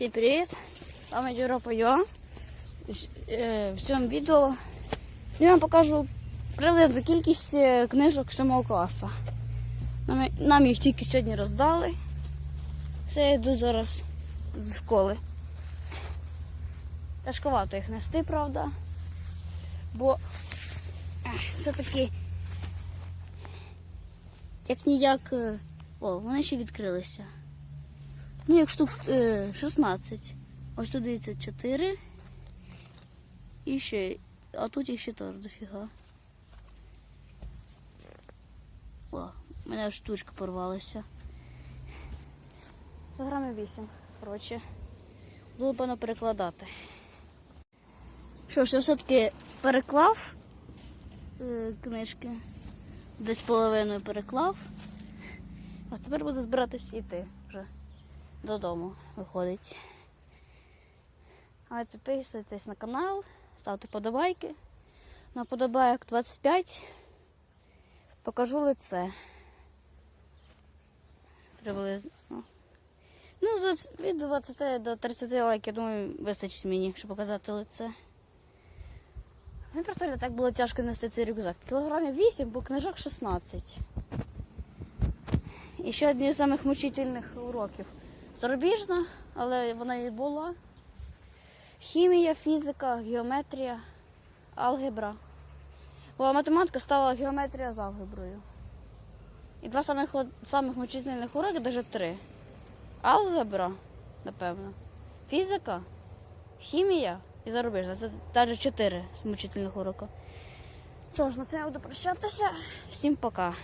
Всім привіт! З вами Європа Йо. Е, В цьому відео я вам покажу приблизну кількість е, книжок 7 класу. Нам, нам їх тільки сьогодні роздали. Це я йду зараз з школи. Тяжковато їх нести, правда. Бо все-таки як ніяк. е, О, вони ще відкрилися. Ну, як штук е, 16. Ось тут дивіться 4. І ще. А тут їх ще теж дофіга. О, у мене штучка порвалася. Програми 8. Коротше. Буду певно перекладати. Що ж, я все-таки переклав е, книжки. Десь половиною переклав. А тепер буду збиратись йти вже додому виходить. А підписуйтесь на канал, ставте подобайки. На подобайок 25. Покажу лице. Приблизно. Ну, від 20 до 30 лайків, думаю, вистачить мені, щоб показати лице. Мені просто так було тяжко нести цей рюкзак. Кілограмів 8, бо книжок 16. І ще одні з самих мучительних уроків. Зарубіжна, але вона і була. Хімія, фізика, геометрія, алгебра. Бо математика стала геометрія з алгеброю. І два самих, самих мучительних уроки, навіть три. Алгебра, напевно. Фізика, хімія і зарубіжна. Це навіть чотири мучительних уроки. Що ж, на цьому я буду прощатися. Всім пока.